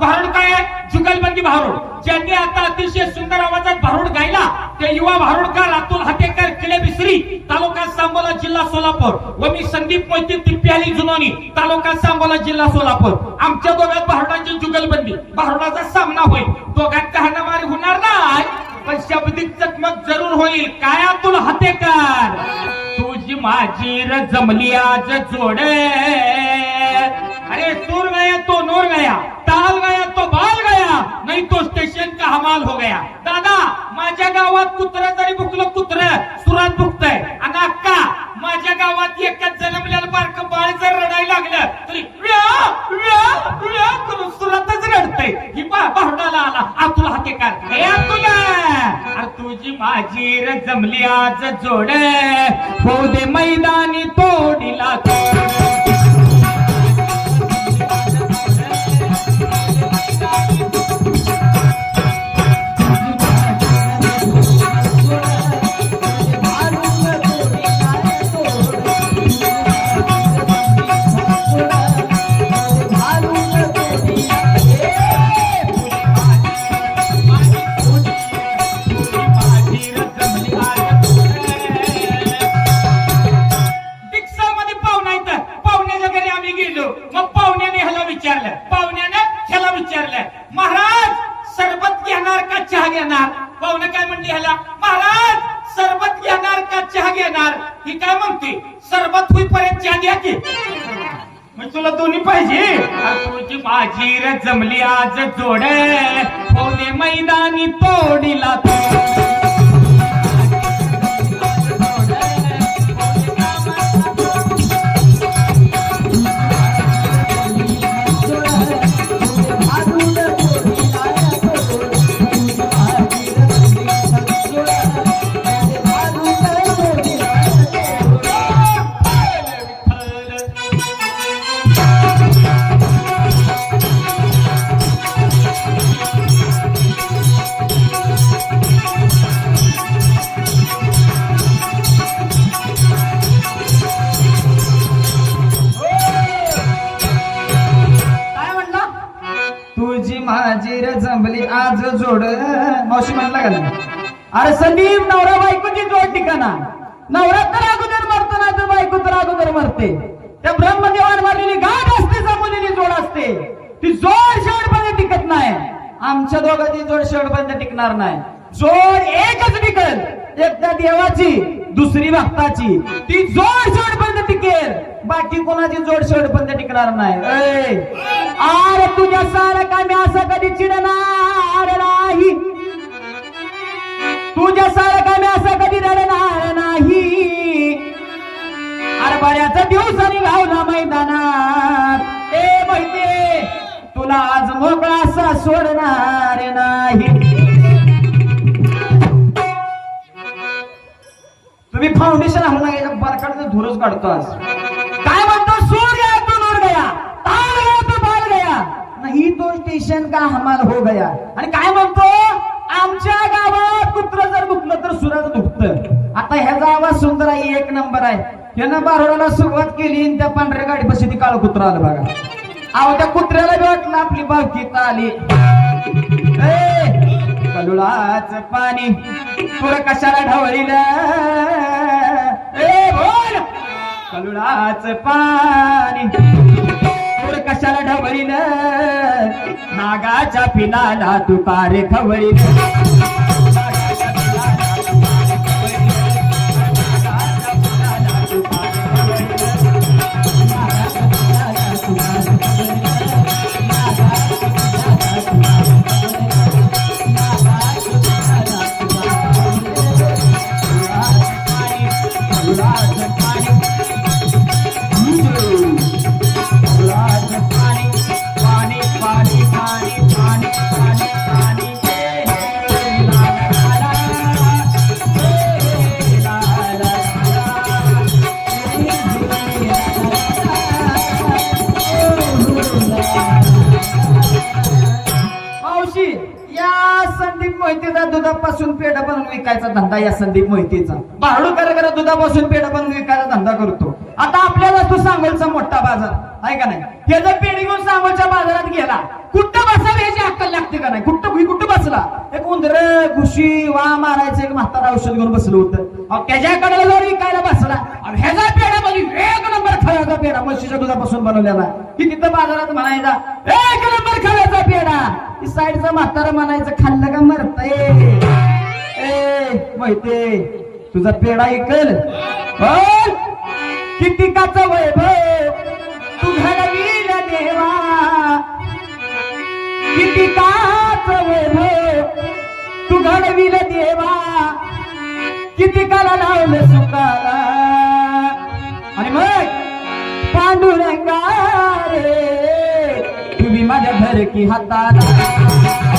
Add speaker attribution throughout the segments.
Speaker 1: भारुड काय आहे? जुगलबंदी भारुड. ज्यांनी आता अतिशय सुंदर आवाजात भारुड गायला ते युवा भारुडकार अतुल हातेकर किडे बिसरी तालुका सांगोला जिल्हा सोलापूर. व मी संदीप मोहिती तिप्याली जुनोनी तालुका सांगोला जिल्हा सोलापूर. आमच्या दोघात भारुडांची जुगलबंदी. भारुडाचा सामना होईल. दोघात कहाणामारी होणार नाही पण शब्दिक चकमक जरूर होईल. काय अतुल हातेकर तुझी माझी र जमली आज जोडे. अरे तूर गया तो नोर गया. ताल गया तो बाल गया नाही तो स्टेशन का हमाल हो गया। दादा माझ्या गावात कुत्र तरी भुकलं कुत्र सुरात भुकतय आणि अक्का माझ्या गावात एकच जन्मलेलं बारक बाळ जर रडायला लागलं तरी करून सुरातच रडतय. ही बा आला आतुल हाके कर तुला तुझी माझी र जमली आज जोड. हो दे मैदानी तोडीला. तोड Thank you. देणार चहा ही काय म्हणते? सरबत होईपर्यंत चहा द्या की. मग तुला दोन्ही पाहिजे. तुझी माझी र जमली आज जोड. होणे मैदानी तोडीला
Speaker 2: तो जोड. मावशी म्हणायला का अरे संदीप नवरा बायकोची जोड ठिकाणा. नवरा तर अगोदर मरतो ना तर बायको तर अगोदर मरते. त्या ब्रह्मदेवान मारलेली गाठ असते जमवलेली जोड असते. ती जोड शेवटपर्यंत टिकत नाही. आमच्या दोघांची जोड शेवटपर्यंत टिकणार नाही. जोड एकच टिकल. एक त्या देवाची दुसरी भक्ताची. ती जोड शेवटपर्यंत टिकेल. बाकी कोणाची जोड ते टिकणार नाही. अरे तुझ्या सारखा मी असं कधी चिडणार नाही. तुझ्या सारखा मी असं कधी रडणार नाही. अरे बऱ्याच दिवसांनी घावला मैदानात. ए माहिती तुला आज मोकळा असा सोडणार नाही. तुम्ही फाउंडेशन हवं ना बरकाडचं धुरच काढतो आज. तो का हमाल हो गया? आणि काय म्हणतो? आमच्या गावात कुत्र जर दुखलं तर सुरात दुखत. आता ह्याचा आवाज सुंदर आहे एक नंबर आहे. त्यानं बारोडाला सुरुवात केली आणि त्या पांढऱ्या गाडी बशी ती काळ कुत्रा आलं बघा. अहो त्या कुत्र्याला बी वाटलं आपली बावकीत आली. कलुळाच पाणी तुला कशाला ढवळील? ए बोल! कलुळाच पाणी तुला कशाला ढवळील? नागाच्या पिलाला तू कारे वर्षी या संदीप मोहितेचा दुधापासून पेढा बनवून विकायचा धंदा या संदीप मोहितेचा. भाडू करा करा दुधापासून पेढा बनवून विकायचा धंदा करतो. आता आपल्याला तू सांगोलचा मोठा बाजार आहे का नाही? त्याचा पेढी घेऊन सांगोलच्या बाजारात गेला कुठं बसावं याची अक्कल लागते का नाही? कुठं भुई कुठं बसला? एक उंदर घुशी वा मारायचं एक म्हातारा औषध घेऊन बसलं होतं. त्याच्याकडे जर विकायला बसला ह्याचा पेढा म्हणजे वेग खाव्याचा पेढा म्हशीच्या दुधापासून बनवलेला. की तिथं बाजारात म्हणायचा एक नंबर खाव्याचा पेढा. ती साईडचा म्हातारा म्हणायचं खाल्लं का मरतय? ए माहिती तुझा पेढा ऐकल किती काच वैभव तुझ्याला घडवील देवा. किती काच वैभव तू घडविल देवा. किती काला लावलं सुखाला आणि मग? पांडुरंगा रे तुम्ही माझ्या घर की हाताला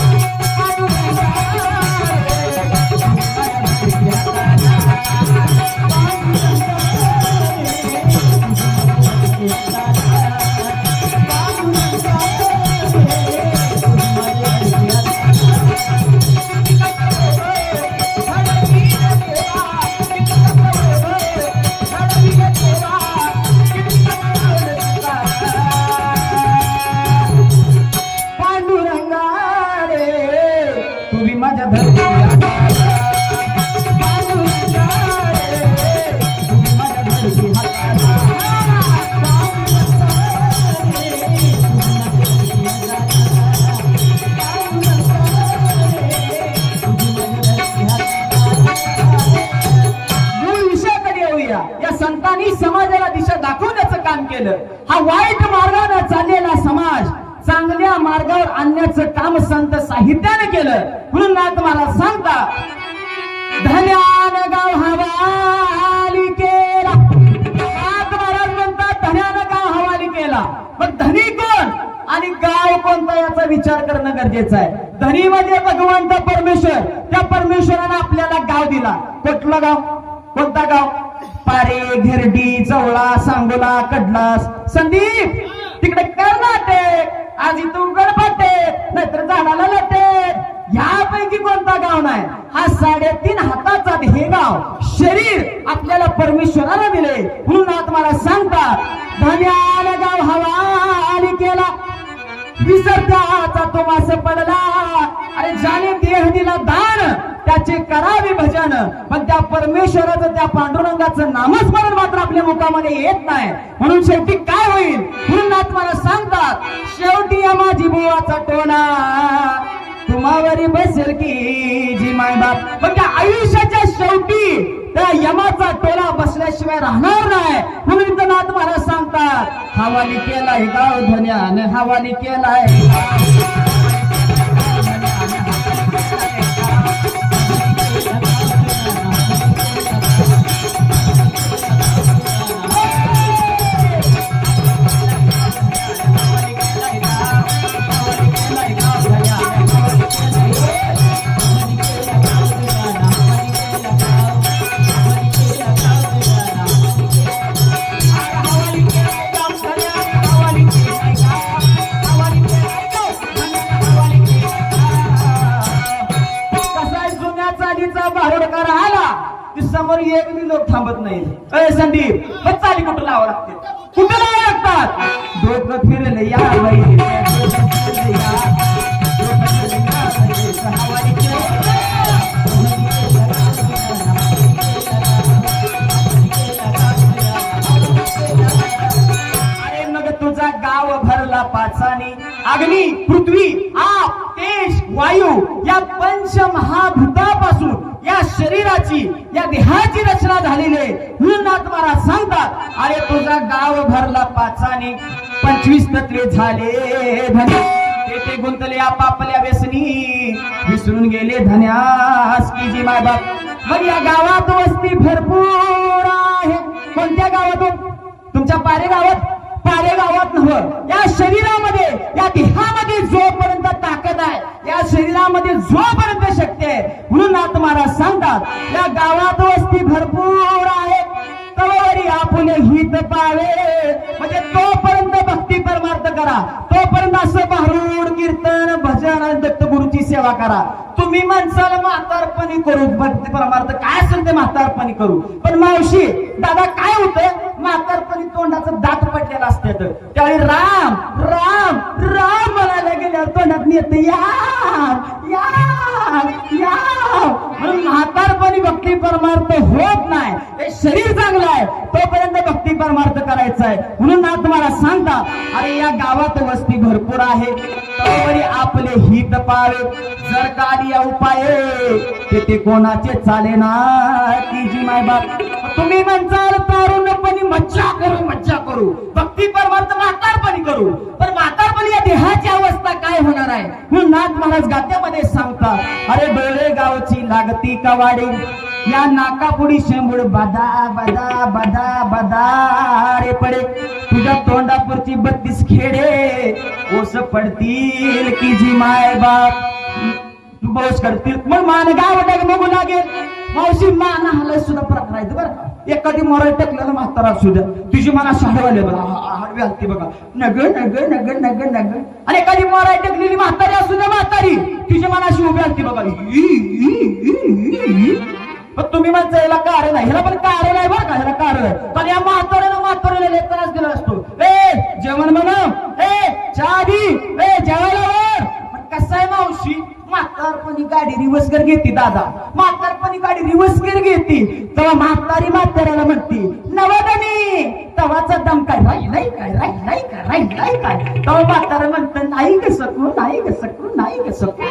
Speaker 2: लावण्याचं काम संत साहित्याने केलं म्हणून ना तुम्हाला सांगता धन्यान गाव हवाली केला नाथ महाराज म्हणतात धन्यान गाव हवाली केला पण धनी कोण? आणि गाव कोणता याचा विचार करणं गरजेचं आहे. धनी म्हणजे भगवंत परमेश्वर. त्या परमेश्वरानं आपल्याला गाव दिला. कुठलं गाव? कोणता गाव? पारे घेरडी जवळा सांगोला कडलास संदीप. तिकडे कर्नाटक. आज इथं उघडपट्टे नाहीतर झाडाला लटे. यापैकी कोणता गाव नाही? हा साडेतीन हाताचा हे गाव. शरीर आपल्याला परमेश्वराला दिले म्हणून आज मला सांगतात धन्याला गाव हवा आणि केला. विसर्गाचा तो मास पडला. अरे ज्याने देह दिला त्याचे करावे भजन. पण त्या परमेश्वराचं त्या पांडुरंगाचं नामस्मरण मात्र आपल्या मुखामध्ये येत नाही. म्हणून शेवटी काय होईल? म्हणून नाथ मला सांगतात शेवटी या माझी बुवाचा टोला तुम्हावरी बसेल की जी माय बाप. पण त्या आयुष्याच्या शेवटी त्या यमाचा टोला बसल्याशिवाय राहणार नाही. म्हणून इथं नाथ मला सांगतात हवाली केलाय गाव धन्याने हवाली केलाय. शरीराची या देहाची रचना झालेली आहे. म्हणून नाथ महाराज सांगतात अरे तुझा गाव भरला पाचाने पंचवीस तत्वे झाले धन्य तेथे गुंतले आपापल्या व्यसनी विसरून गेले धन्यास की जी माय बाप मग या गावात वस्ती भरपूर आहे. कोणत्या गावातून? तुमच्या पारे गावात पारे गावात नव्ह. या शरीरामध्ये या देहामध्ये जोपर्यंत ताकद आहे या शरीरामध्ये जोप करा. तुम्ही माणसाला म्हातारपणी करू. परमार्थ काय असेल ते म्हातारपणी करू. पण मावशी दादा काय होतं? म्हातारपणी तोंडाचं दात पडलेलं असते. त्यावेळी राम राम राम म्हणायला गेल्यावर तोंडात येत या या! म्हणून म्हातारपणी भक्ती परमार्थ होत नाही. हे शरीर चांगलं आहे तोपर्यंत भक्ती परमार्थ करायचा आहे. म्हणून ना तुम्हाला सांगता अरे या गावात वस्ती भरपूर आहे. तरी आपले हित पावे जर कालिया उपाय ते कोणाचे चाले ना की जी माय बाप तुम्ही म्हणचाल तारुण्यपणी मज्जा करू मज्जा करू. भक्ती परमार्थ म्हातारपणी करू. पण म्हातारपणी या देहाची अवस्था काय होणार आहे? म्हणून नाथ महाराज गात्यामध्ये सांगतात अरे डोळे गावची लागती कवाडी या नाकापुडी शेंबूड बदा बदा बदा बदा रे पडे. तुझ्या तोंडापुरची बत्तीस खेडे ओस पडतील की जी माय बाप. बस करतील. मग मान गाव बघू लागेल. मावशी मान हलत सुद्धा प्रकार राहायचं बरं का? एखादी मराठी टाकलेला म्हातारा असू द्या. तुझी मना शाळेवाले बघा. हाडवी हलती बघा. नग नग नग नग नग. आणि एखादी मराठी टाकलेली म्हातारी असू द्या म्हातारी. तुझी मनाशी उभी हलती बघा. पण तुम्ही म्हणता याला कारण आहे ह्याला पण कारण आहे बरं का. ह्याला कारण आहे पण या म्हाताऱ्यानं म्हाताऱ्याला लय त्रास दिला असतो. ए जेवण म्हणा ए चहा दी. ए जेवायला कसं आहे मावशी? म्हातारपणी गाडी रिवर्स कर घेते दादा. आणि दिवसगीर रिवर्स घेते. तेव्हा म्हातारी म्हाताऱ्याला म्हणती नवदनी तवाचा दम काय? राही नाही काय राही नाही काय राही नाही काय. तेव्हा म्हातारा म्हणतं नाही ग सकू नाही ग सकू नाही ग सकू.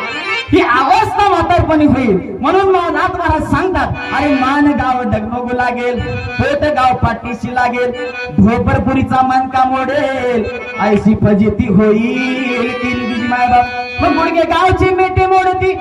Speaker 2: ही अवस्था म्हातारपणी होईल. म्हणून मला नाथ महाराज सांगतात अरे मान गाव डगमगू लागेल होत गाव पाठीशी लागेल ढोपरपुरीचा मान का मोडेल ऐशी फजिती होईल किलबिज माय बाप मग गुडगे गावची मेटे मोडती.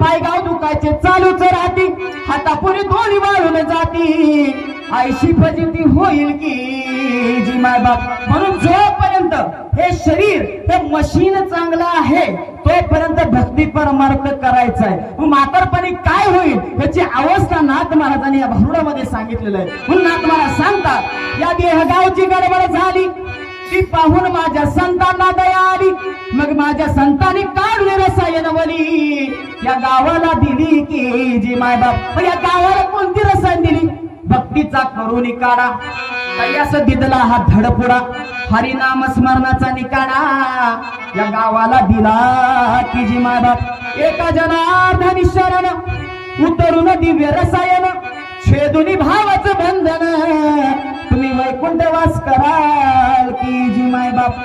Speaker 2: पाय गाव दुखायचे चालूच राहती. हातापुरी दोन्ही वाळून जाती. आयशी फजिती होईल की? जी माय बाप. म्हणून जोपर्यंत हे शरीर हे मशीन चांगलं आहे तोपर्यंत भक्ती परमार्थ करायचा आहे. मग म्हातारपणी काय होईल याची अवस्था नाथ महाराजांनी या भारुडामध्ये सांगितलेलं आहे. म्हणून नाथ महाराज सांगतात या देहगावची गडबड झाली. ती पाहून माझ्या संतांना दया आली मग माझ्या संतांनी काढले रसायनवली या गावाला दिली की जी माय बाप. या गावाला कोणती रसायन दिली? भक्तीचा करून काढा. काही असं दिदला हा धडपुडा. हरिनाम स्मरणाचा निकाडा. या गावाला दिला की जी माय बाप. एका जनार्धनी शरण. उतरून दिव्य रसायन. छेदुनी भावाचं बंधन. तुम्ही वैकुंठवास कराल की जी माय बाप